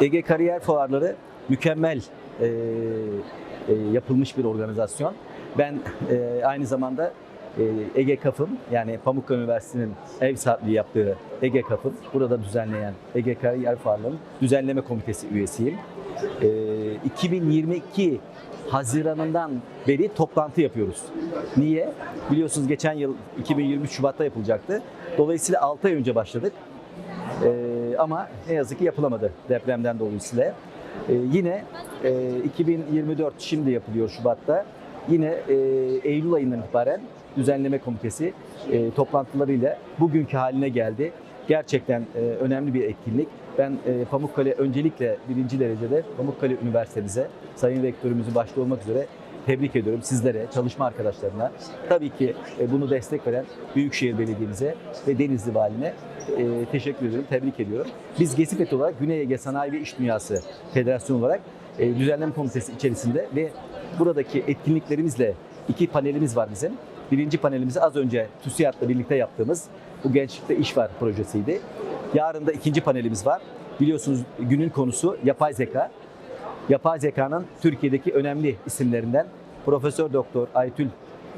Ege Kariyer Fuarları mükemmel e, e, yapılmış bir organizasyon. Ben e, aynı zamanda e, Ege Kaf'ın yani Pamukkale Üniversitesi'nin ev sahipliği yaptığı Ege Kaf'ın burada düzenleyen Ege Kariyer Fuarları'nın düzenleme komitesi üyesiyim. E, 2022 Haziran'ından beri toplantı yapıyoruz. Niye? Biliyorsunuz geçen yıl 2023 Şubat'ta yapılacaktı. Dolayısıyla 6 ay önce başladık. Ee, ama ne yazık ki yapılamadı depremden dolayısıyla. Ee, yine e, 2024 şimdi yapılıyor Şubat'ta. Yine e, Eylül ayından itibaren düzenleme komitesi e, toplantılarıyla bugünkü haline geldi. Gerçekten e, önemli bir etkinlik. Ben e, Pamukkale öncelikle birinci derecede Pamukkale Üniversitemize, Sayın Rektörümüzü başta olmak üzere tebrik ediyorum sizlere, çalışma arkadaşlarına. Tabii ki e, bunu destek veren Büyükşehir Belediye'mize ve Denizli Valime e, teşekkür ediyorum, tebrik ediyorum. Biz GESİPET olarak Güney Ege Sanayi ve İş Dünyası Federasyonu olarak e, düzenleme komitesi içerisinde ve buradaki etkinliklerimizle iki panelimiz var bizim. Birinci panelimizi az önce TÜSİAD'la birlikte yaptığımız bu Gençlikte İş Var projesiydi. Yarın da ikinci panelimiz var. Biliyorsunuz günün konusu yapay zeka. Yapay zekanın Türkiye'deki önemli isimlerinden Profesör Doktor Aytül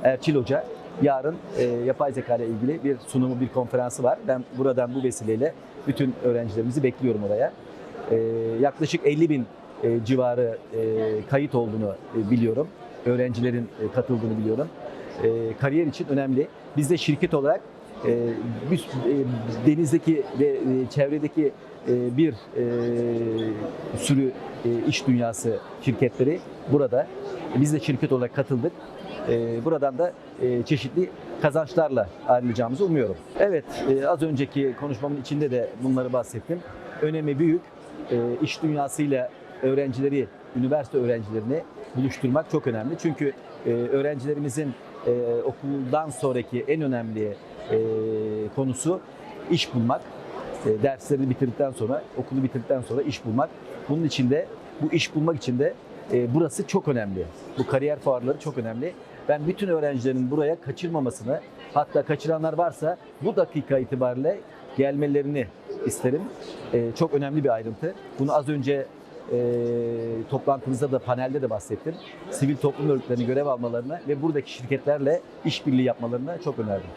Erçil Hoca yarın e, yapay zeka ile ilgili bir sunumu, bir konferansı var. Ben buradan bu vesileyle bütün öğrencilerimizi bekliyorum oraya. E, yaklaşık 50 bin e, civarı e, kayıt olduğunu e, biliyorum. Öğrencilerin e, katıldığını biliyorum. E, kariyer için önemli. Biz de şirket olarak bir, e, denizdeki ve e, çevredeki e, bir sürü iş dünyası şirketleri burada. Biz de şirket olarak katıldık. Buradan da çeşitli kazançlarla ayrılacağımızı umuyorum. Evet, az önceki konuşmamın içinde de bunları bahsettim. Önemi büyük. İş dünyasıyla öğrencileri, üniversite öğrencilerini buluşturmak çok önemli. Çünkü e, öğrencilerimizin e, okuldan sonraki en önemli e, konusu iş bulmak. E, derslerini bitirdikten sonra, okulu bitirdikten sonra iş bulmak. Bunun için de, bu iş bulmak için de e, burası çok önemli. Bu kariyer fuarları çok önemli. Ben bütün öğrencilerin buraya kaçırmamasını, hatta kaçıranlar varsa bu dakika itibariyle gelmelerini isterim. E, çok önemli bir ayrıntı. Bunu az önce toplantımızda da panelde de bahsettim. Sivil toplum örgütlerinin görev almalarına ve buradaki şirketlerle işbirliği yapmalarına çok önerdim.